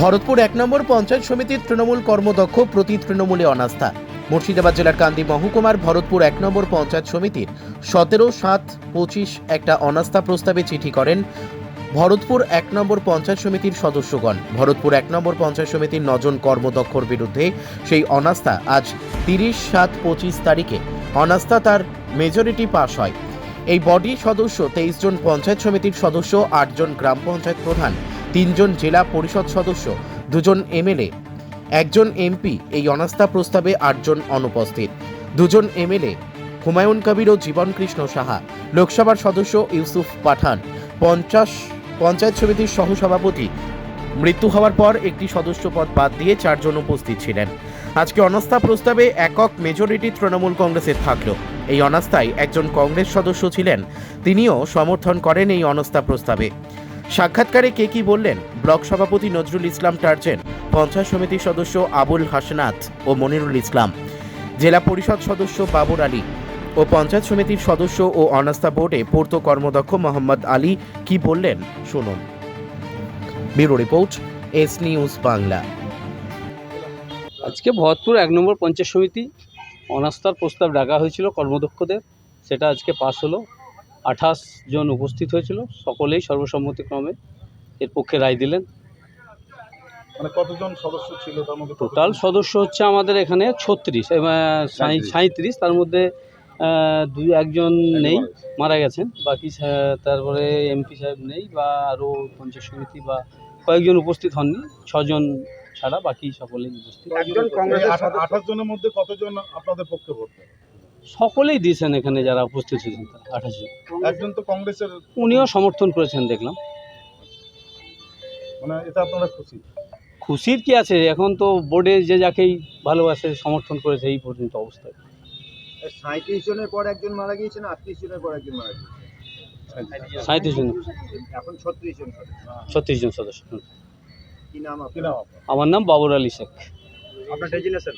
ভরতপুর এক নম্বর পঞ্চায়েত সমিতির তৃণমূল কর্মদক্ষ প্রতি তৃণমূলে অনাস্থা। মুর্শিদাবাদ জেলার কান্দি মহকুমার ভরতপুর এক নম্বর পঞ্চায়েত সমিতির সতেরো, সাত, পঁচিশ একটা অনাস্থা প্রস্তাবে চিঠি করেন ভরতপুর এক নম্বর পঞ্চায়েত সমিতির সদস্যগণ। ভরতপুর এক নম্বর পঞ্চায়েত সমিতির নজন কর্মদক্ষর বিরুদ্ধে সেই অনাস্থা আজ তিরিশ, সাত, পঁচিশ তারিখে। অনাস্থা তার মেজরিটি পাস হয়। এই বডি সদস্য তেইশ জন পঞ্চায়েত সমিতির সদস্য আটজন গ্রাম পঞ্চায়েত প্রধান। তিনজন জেলা পরিষদ সদস্য, দুজন এমএলএ। একজন এমপি, এই অনাস্থা প্রস্তাবে আটজন অনুপস্থিত। দুজন এমএলএ, হুমায়ুন কবির ও জীবন কৃষ্ণ সাহা, লোকসভার সদস্য ইউসুফ পাঠান। পঞ্চাশ, পঞ্চায়েত সমিতির সহসভাপতি। মৃত্যু হওয়ার পর একটি সদস্য পদ বাদ দিয়ে চারজন উপস্থিত ছিলেন। আজকে অনাস্থা প্রস্তাবে একক মেজরিটি তৃণমূল কংগ্রেসের থাকল। এই অনাস্থায় একজন কংগ্রেস সদস্য ছিলেন, তিনিও সমর্থন করেন এই অনাস্থা প্রস্তাবে। সাক্ষাৎকারে কে কি বললেন? ব্লক সভাপতি নজরুল ইসলাম টার্জেন, পঞ্চায়েত সমিতির সদস্য আবুল হাসনাত ও মনিরুল ইসলাম, জেলা পরিষদ সদস্য বাবর আলী ও পঞ্চায়েত সমিতির সদস্য ও অনাস্থা বোর্ডে পূর্ত কর্মদক্ষ মোহাম্মদ আলী কি বললেন? শুনুন। Bureau report, S news Bangla. আজকে ভরতপুর এক নম্বর পঞ্চায়েত সমিতি অনাস্থার প্রস্তাব ডাকা হয়েছিল কর্মদক্ষদের। সেটা আজকে পাশ হলো। আঠাশ জন উপস্থিত হয়েছিল সকলেই সর্বসম্মতিক্রমে এর পক্ষে রায় দিলেন। মানে কতজন সদস্য ছিল তার মধ্যে টোটাল সদস্য হচ্ছে আমাদের এখানে ছত্রিশ সাঁইত্রিশ। সাঁত্রিশ তার মধ্যে দুই একজন নেই মারা গেছেন বাকি তারপরে এমপি সাহেব নেই বা আরও পঞ্চায়েত সমিতি বা কয়েকজন উপস্থিত হননি ছজন ছাড়া বাকি সকলেই উপস্থিত। আঠাশ জনের মধ্যে কতজন আপনাদের পক্ষে ভোট? সকলেই দিয়েছেন এখানে যারা উপস্থিত হয়েছেন আঠাশ জন। একজন তো কংগ্রেসের উনিও সমর্থন করেছেন দেখলাম। মানে এটা আপনারা খুশি? খুশির কি আছে? এখন তো বোর্ডে যে যাকেই ভালোবাসে সমর্থন করেছে এই পর্যন্ত অবস্থায় সাঁত্রিশ জনের পর একজন মারা গিয়েছে না আটত্রিশ জনের পর একজন মারা গিয়েছে? সাঁত্রিশ জন এখন ছত্রিশ জন সদস্য। ছত্রিশ জন সদস্য। কি নাম আপনার? আমার নাম বাবর আলী শেখ। আপনার ডেজিনেশন?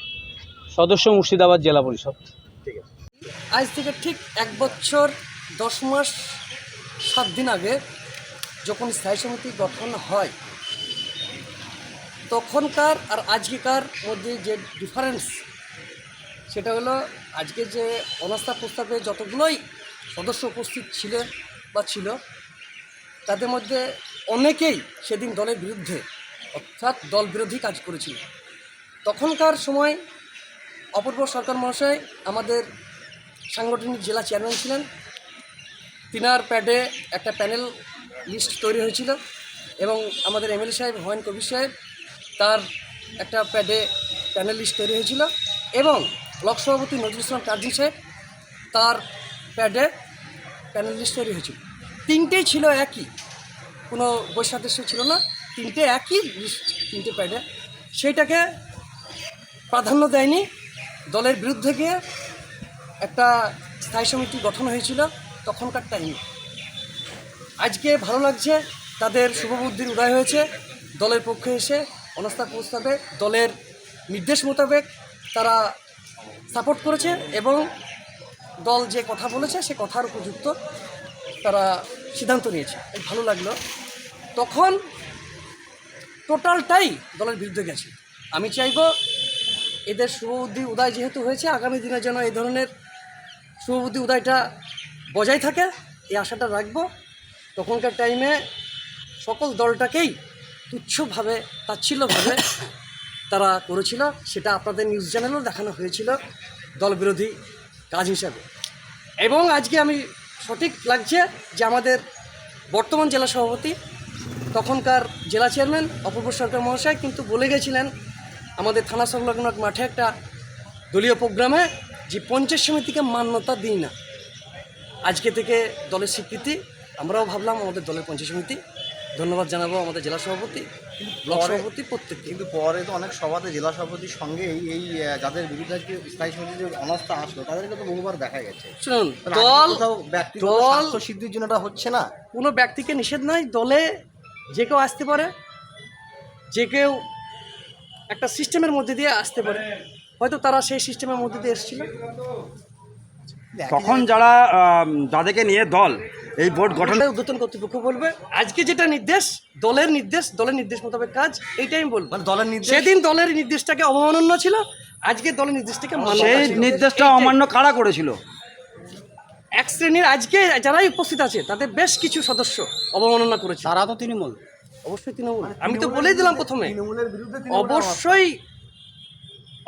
সদস্য মুর্শিদাবাদ জেলা পরিষদ। আজ থেকে ঠিক এক বছর, দশ মাস, সাত দিন আগে যখন স্থায়ী সমিতি গঠন হয়, তখনকার আর আজকেকার মধ্যে যে ডিফারেন্স সেটা হলো আজকে যে অনাস্থা প্রস্তাবে যতগুলোই সদস্য উপস্থিত ছিলেন বা ছিল, তাদের মধ্যে অনেকেই সেদিন দলের বিরুদ্ধে, অর্থাৎ দল বিরোধী কাজ করেছিল। তখনকার সময় অপূর্ব সরকার মহাশয় আমাদের সাংগঠনিক জেলা চেয়ারম্যান ছিলেন। তিনার প্যাডে একটা প্যানেল লিস্ট তৈরি হয়েছিল এবং আমাদের এমএলএ সাহেব হুমায়ুন কবির সাহেব তার একটা প্যাডে প্যানেল লিস্ট তৈরি হয়েছিল এবং ব্লক সভাপতি নজরুল ইসলাম টার্জিন সাহেব তার প্যাডে প্যানেল লিস্ট তৈরি হয়েছিল। তিনটেই ছিল একই, কোনো বৈসাদৃশ্য ছিল না, তিনটে একই লিস্ট, তিনটে প্যাডে। সেইটাকে প্রাধান্য দেয়নি, দলের বিরুদ্ধে গিয়ে একটা স্থায়ী সমিতি গঠন হয়েছিল তখনকার টাইমে আজকে ভালো লাগছে, তাদের শুভবুদ্ধির উদয় হয়েছে, দলের পক্ষে এসে অনাস্থা প্রস্তাবে দলের নির্দেশ মোতাবেক তারা সাপোর্ট করেছে এবং দল যে কথা বলেছে সে কথার উপযুক্ত তারা সিদ্ধান্ত নিয়েছে। ভালো লাগল। তখন টোটালটাই দলের বিরুদ্ধে গেছে। আমি চাইব এদের শুভবুদ্ধি উদয় যেহেতু হয়েছে, আগামী দিনে যেন এই ধরনের শুভবুদ্ধি উদয়টা বজায় থাকে, এই আশাটা রাখব। তখনকার টাইমে সকল দলটাকেই তুচ্ছভাবে, তাচ্ছিল্যভাবে তারা করেছিল। সেটা আপনাদের নিউজ চ্যানেলেও দেখানো হয়েছিল দলবিরোধী কাজ হিসাবে। এবং আজকে আমি সঠিক লাগছে যে আমাদের বর্তমান জেলা সভাপতি, তখনকার জেলা চেয়ারম্যান অপূর্ব সরকার মহাশয় কিন্তু বলে গেছিলেন, আমাদের থানা সংলগ্ন মাঠে একটা দলীয় প্রোগ্রামে যে পঞ্চায়েত সমিতিকে মান্যতা দিই না। আজকে থেকে দলের স্বীকৃতি আমরাও ভাবলাম আমাদের দলের পঞ্চায়েত সমিতি। ধন্যবাদ জানাব আমাদের জেলা সভাপতি ব্লক সভাপতি প্রত্যেককে। কিন্তু পরে তো অনেক সভাতে জেলা সভাপতির সঙ্গে এই যাদের বিরুদ্ধে আজকে স্থায়ী সমিতির যে অনাস্থা আসলো তাদেরকে তো বহুবার দেখা গেছে। শুনুন দল কোথাও দল- সিদ্ধির জন্য এটা হচ্ছে না? কোনো ব্যক্তিকে নিষেধ নয় দলে যে কেউ আসতে পারে যে কেউ একটা সিস্টেমের মধ্যে দিয়ে আসতে পারে। হয়তো তারা সেই সিস্টেমের মধ্যে দিয়ে এসেছিল। তখন যারা যাদেরকে নিয়ে দল এই বোর্ড গঠন গঠনের উদ্বোধন কর্তৃপক্ষ বলবে আজকে যেটা নির্দেশ দলের নির্দেশ দলের নির্দেশ মোতাবেক কাজ এইটাই আমি বলব। মানে দলের নির্দেশ সেদিন দলের নির্দেশটাকে অবমাননা ছিল আজকে দলের নির্দেশটাকে সেই নির্দেশটা অমান্য কারা করেছিল? এক শ্রেণির আজকে যারাই উপস্থিত আছে তাদের বেশ কিছু সদস্য অবমাননা করেছে। তারা তো তৃণমূল। অবশ্যই তৃণমূল। আমি তো বলেই দিলাম প্রথমে। অবশ্যই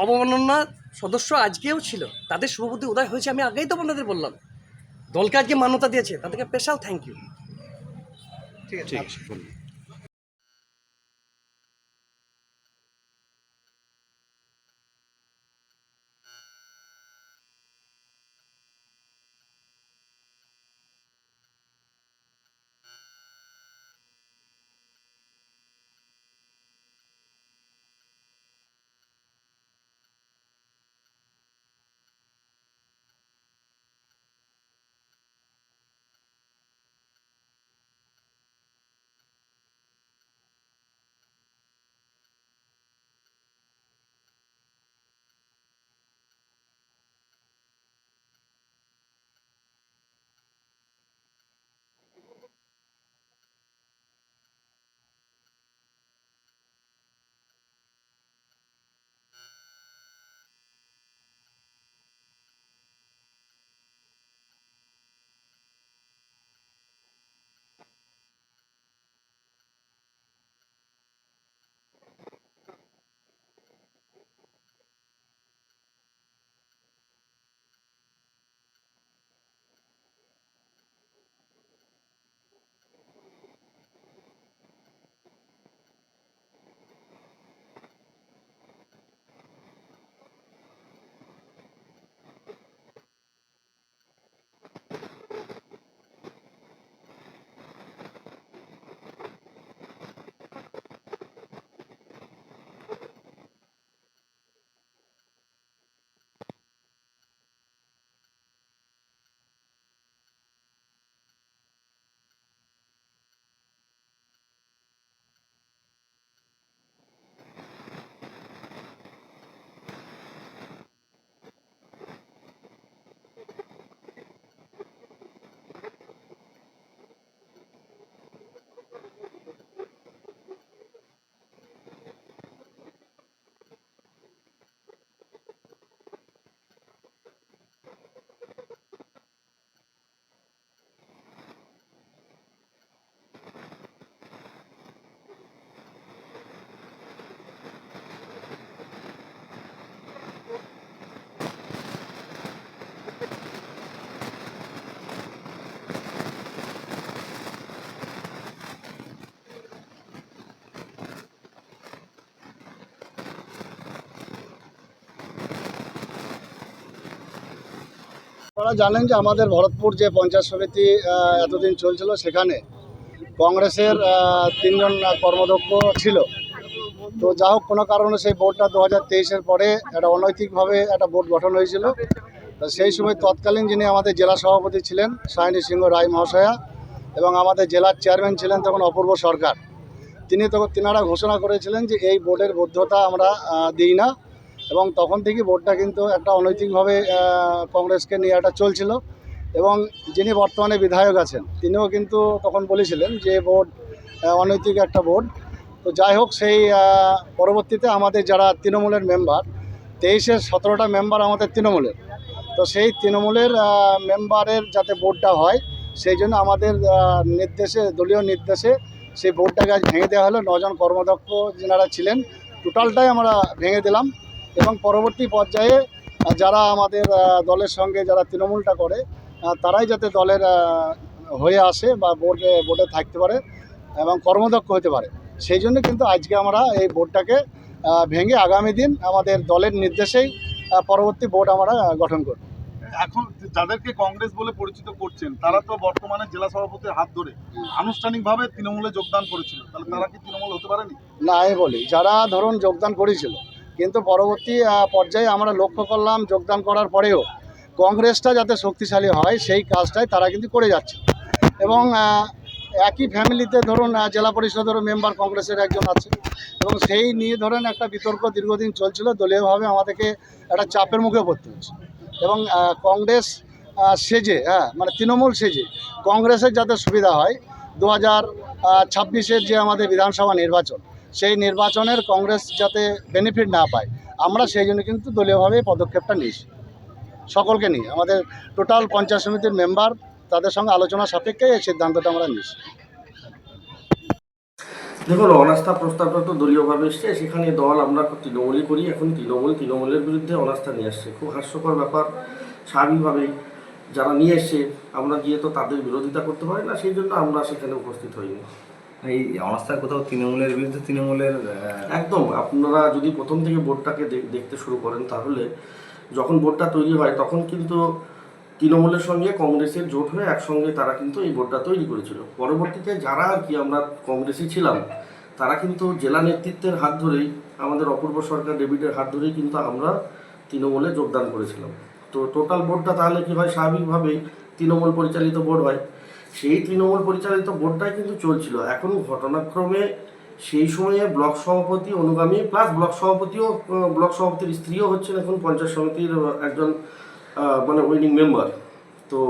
অবমাননা সদস্য আজকেও ছিল। তাদের শুভবুদ্ধি উদয় হয়েছে আমি আগেই তো আপনাদের বললাম। দলকে আজকে মান্যতা দিয়েছে তাদেরকে স্পেশাল থ্যাংক ইউ ঠিক আছে আপনারা জানেন যে আমাদের ভরতপুর যে পঞ্চায়েত সমিতি এতদিন চলছিল সেখানে কংগ্রেসের তিনজন কর্মদক্ষ ছিল। তো যা হোক, কোনো কারণে সেই বোর্ডটা দু হাজার তেইশের পরে একটা অনৈতিকভাবে একটা বোর্ড গঠন হয়েছিল। সেই সময় তৎকালীন যিনি আমাদের জেলা সভাপতি ছিলেন, সায়নী সিংহ রায় মহাশয়া, এবং আমাদের জেলার চেয়ারম্যান ছিলেন তখন অপূর্ব সরকার। তিনি তখন তিনারা ঘোষণা করেছিলেন যে এই বোর্ডের বৈধতা আমরা দিই না। এবং তখন থেকে বোর্ডটা কিন্তু একটা অনৈতিকভাবে কংগ্রেসকে নিয়ে একটা চলছিল। এবং যিনি বর্তমানে বিধায়ক আছেন তিনিও কিন্তু তখন বলেছিলেন যে আহ, অনৈতিক একটা বোর্ড তো যাই হোক সেই পরবর্তীতে আমাদের যারা তৃণমূলের মেম্বার তেইশের সতেরোটা মেম্বার আমাদের তৃণমূলের। তো সেই তৃণমূলের মেম্বারের যাতে বোর্ডটা হয় সেই জন্য আমাদের নির্দেশে দলীয় নির্দেশে সেই বোর্ডটাকে আজ ভেঙে দেওয়া হলো। নজন কর্মদক্ষ যেনারা ছিলেন টোটালটাই আমরা ভেঙে দিলাম। এবং পরবর্তী পর্যায়ে যারা আমাদের দলের সঙ্গে যারা তৃণমূলটা করে তারাই যাতে দলের হয়ে আসে বা বোর্ডে বোর্ডে থাকতে পারে এবং কর্মদক্ষ হতে পারে। সেই জন্য কিন্তু আজকে আমরা এই বোর্ডটাকে ভেঙে আগামী দিন আমাদের দলের নির্দেশেই পরবর্তী বোর্ড আমরা গঠন করব। এখন যাদেরকে কংগ্রেস বলে পরিচিত করছেন তারা তো বর্তমানে জেলা সভাপতির হাত ধরে আনুষ্ঠানিকভাবে তৃণমূলে যোগদান করেছিল। তাহলে তারা কি তৃণমূল হতে পারেনি? না আমি বলি যারা ধরুন যোগদান করেছিল কিন্তু পরবর্তী পর্যায়ে আমরা লক্ষ্য করলাম যোগদান করার পরেও কংগ্রেসটা যাতে শক্তিশালী হয়, সেই কাজটাই তারা কিন্তু করে যাচ্ছে। এবং একই ফ্যামিলিতে ধরুন জেলা পরিষদেরও মেম্বার কংগ্রেসের একজন আছে এবং সেই নিয়ে ধরেন একটা বিতর্ক দীর্ঘদিন চলছিল, দলীয়ভাবে আমাদেরকে একটা চাপের মুখে পড়তে হচ্ছে। এবং কংগ্রেস সেজে হ্যাঁ মানে তৃণমূল সেজে কংগ্রেসের যাতে সুবিধা হয়, দু হাজার ছাব্বিশের যে আমাদের বিধানসভা নির্বাচন সেই নির্বাচনের কংগ্রেস যাতে বেনিফিট না পায়, আমরা সেই জন্য কিন্তু দলীয়ভাবে পদক্ষেপটা নিয়েছি। সকলকে নিয়ে, আমাদের টোটাল পঞ্চায়েত সমিতির মেম্বার তাদের সঙ্গে আলোচনা সাপেক্ষে এই সিদ্ধান্তটা আমরা নিয়েছি। দেখুন, অনাস্থা প্রস্তাবটা তো দলীয়ভাবে এসছে, সেখানে দল আমরা তৃণমূলই করি। এখন তৃণমূল, তৃণমূলের বিরুদ্ধে অনাস্থা নিয়ে আসছে। খুব হাস্যকর ব্যাপার স্বাভাবিকভাবেই যারা নিয়ে এসছে, আমরা গিয়ে তো তাদের বিরোধিতা করতে পারি না, সেই জন্য আমরা সেখানে উপস্থিত হইনি। এই অনাস্থার কোথাও তৃণমূলের বিরুদ্ধে, তৃণমূলের একদম। আপনারা যদি প্রথম থেকে বোর্ডটাকে দেখতে শুরু করেন, তাহলে যখন বোর্ডটা তৈরি হয়, তখন কিন্তু তৃণমূলের সঙ্গে কংগ্রেসের জোট হয়ে একসঙ্গে তারা কিন্তু এই বোর্ডটা তৈরি করেছিল। পরবর্তীতে যারা আর কি আমরা কংগ্রেসে ছিলাম, তারা কিন্তু জেলা নেতৃত্বের হাত ধরেই, আমাদের অপূর্ব সরকার ডেভিডের হাত ধরেই কিন্তু আমরা তৃণমূলে যোগদান করেছিলাম। তো টোটাল বোর্ডটা তাহলে কি হয়? স্বাভাবিকভাবেই তৃণমূল পরিচালিত বোর্ড হয়। সেই তৃণমূল পরিচালিত বোর্ডটাই কিন্তু চলছিল। এখন ঘটনাক্রমে সেই সময়ে ব্লক সভাপতি অনুগামী প্লাস ব্লক সভাপতিও ব্লক সভাপতির স্ত্রীও হচ্ছেন এখন পঞ্চায়েত সমিতির একজন মানে উইনিং মেম্বার তো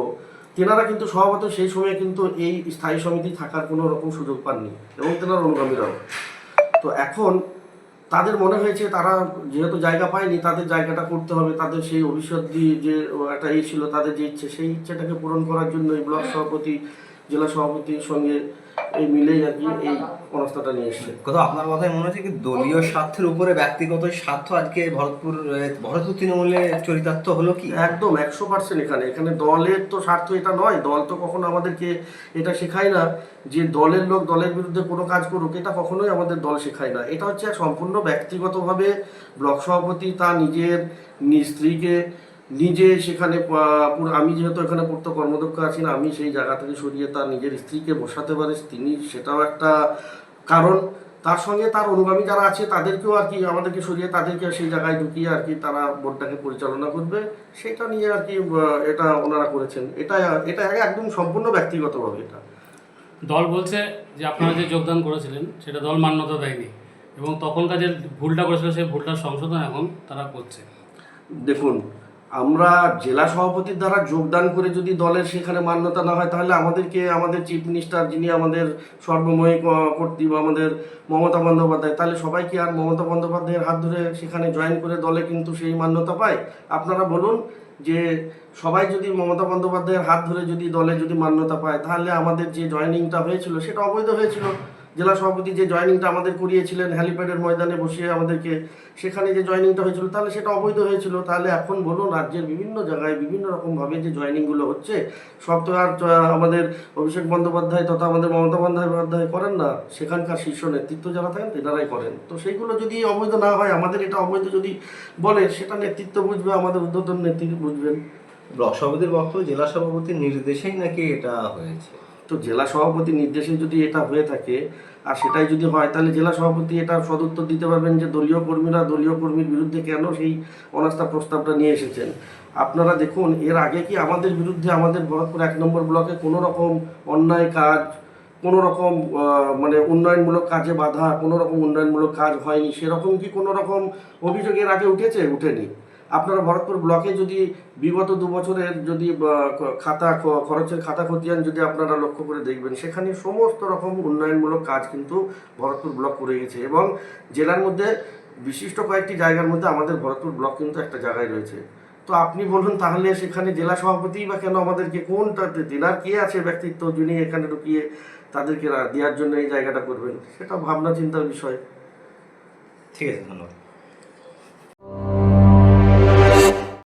তেনারা কিন্তু স্বভাবত সেই সময়ে কিন্তু এই স্থায়ী সমিতি থাকার কোনো রকম সুযোগ পাননি, এবং তেনার অনুগামীরাও। তো এখন তাদের মনে হয়েছে তারা যেহেতু জায়গা পায়নি তাদের জায়গাটা করতে হবে। তাদের সেই ভবিষ্যৎ দিয়ে যে একটা ইয়ে ছিল তাদের যে ইচ্ছে সেই ইচ্ছেটাকে পূরণ করার জন্য এই ব্লক সভাপতি জেলা সভাপতির সঙ্গে এই মিলেই আর কি এই অনাস্থাটা নিয়ে এসছে। কোথাও আপনার কথায় মনে হচ্ছে কি দলীয় স্বার্থের উপরে ব্যক্তিগত স্বার্থ আজকে ভরতপুর ভরতপুর তৃণমূলে চরিতার্থ হলো কি? একদম একশো পার্সেন্ট এখানে। এখানে দলের তো স্বার্থ এটা নয় দল তো কখনো আমাদেরকে এটা শেখায় না যে দলের লোক দলের বিরুদ্ধে কোনো কাজ করুক এটা কখনোই আমাদের দল শেখায় না। এটা হচ্ছে সম্পূর্ণ ব্যক্তিগতভাবে ব্লক সভাপতি তা নিজের নিজ স্ত্রীকে নিজে সেখানে আমি যেহেতু এখানে পড়তে কর্মদক্ষ আছি না আমি সেই জায়গা থেকে সরিয়ে তার নিজের স্ত্রীকে বসাতে পারে তিনি সেটাও একটা কারণ। তার সঙ্গে তার অনুগামী যারা আছে তাদেরকেও আর কি আমাদেরকে সরিয়ে তাদেরকে সেই জায়গায় ঢুকিয়ে আর কি তারা বোর্ডটাকে পরিচালনা করবে। সেটা নিয়ে আর কি এটা ওনারা করেছেন। এটা এটা একদম সম্পূর্ণ ব্যক্তিগতভাবে এটা। দল বলছে যে আপনারা যে যোগদান করেছিলেন সেটা দল মান্যতা দেয়নি। এবং তখনকার যে ভুলটা করেছিল সেই ভুলটার সংশোধন এখন তারা করছে। দেখুন আমরা জেলা সভাপতির দ্বারা যোগদান করে যদি দলের সেখানে মান্যতা না হয়, তাহলে আমাদেরকে, আমাদের চিফ মিনিস্টার যিনি আমাদের সর্বময়ী ক- কর্তৃ বা আমাদের মমতা বন্দ্যোপাধ্যায়, তাহলে সবাই কি আর মমতা বন্দ্যোপাধ্যায়ের হাত ধরে সেখানে জয়েন করে দলে কিন্তু সেই মান্যতা পায়। আপনারা বলুন যে সবাই যদি মমতা বন্দ্যোপাধ্যায়ের হাত ধরে যদি দলে যদি মান্যতা পায়, তাহলে আমাদের যে জয়েনিংটা হয়েছিল, সেটা অবৈধ হয়েছিল। জেলা সভাপতি যে জয়েনিংটা আমাদের করিয়েছিলেন, হ্যালিপ্যাডের ময়দানে বসিয়ে আমাদেরকে সেখানে যে জয়েনিংটা হয়েছিল, তাহলে সেটা অবৈধ হয়েছিল। তাহলে এখন বলুন, রাজ্যের বিভিন্ন জায়গায় বিভিন্ন রকমভাবে যে জয়েনিংগুলো হচ্ছে, সব তো আর আমাদের অভিষেক বন্দ্যোপাধ্যায় তথা আমাদের মমতা বন্দ্যোপাধ্যায় করেন না। সেখানকার শীর্ষ নেতৃত্ব যারা থাকেন, তেনারাই করেন। তো সেইগুলো যদি অবৈধ না হয়, আমাদের এটা অবৈধ যদি বলে, সেটা নেতৃত্ব বুঝবে, আমাদের উদ্বোধন নেতৃত্ব বুঝবেন। ব্লক সভাপতির বক্তব্য জেলা সভাপতির নির্দেশেই নাকি এটা হয়েছে? তো জেলা সভাপতির নির্দেশে যদি এটা হয়ে থাকে, আর সেটাই যদি হয়, তাহলে জেলা সভাপতি এটা সদুত্তর দিতে পারবেন যে দলীয় কর্মীরা দলীয় কর্মীর বিরুদ্ধে কেন সেই অনাস্থা প্রস্তাবটা নিয়ে এসেছেন। আপনারা দেখুন, এর আগে কি আমাদের বিরুদ্ধে আমাদের ভরতপুর এক নম্বর ব্লকে কোনো রকম অন্যায় কাজ কোনো রকম মানে উন্নয়নমূলক কাজে বাধা কোনো রকম উন্নয়নমূলক কাজ হয়নি, সেরকম কি কোনো রকম অভিযোগ এর আগে উঠেছে? উঠেনি। আপনারা ভরতপুর ব্লকে যদি বিগত দু বছরের যদি খাতা খরচের খাতা খতিয়ান যদি আপনারা লক্ষ্য করে দেখবেন, সেখানে সমস্ত রকম উন্নয়নমূলক কাজ কিন্তু ভরতপুর ব্লক করে গেছে এবং জেলার মধ্যে বিশিষ্ট কয়েকটি জায়গার মধ্যে আমাদের ভরতপুর ব্লক কিন্তু একটা জায়গায় রয়েছে। তো আপনি বলুন তাহলে সেখানে জেলা সভাপতি বা কেন আমাদেরকে, কোনটা তেনার কে আছে ব্যক্তিত্ব যিনি এখানে ঢুকিয়ে তাদেরকে দেওয়ার জন্য এই জায়গাটা করবেন? সেটা ভাবনা চিন্তার বিষয়। ঠিক আছে, ধন্যবাদ।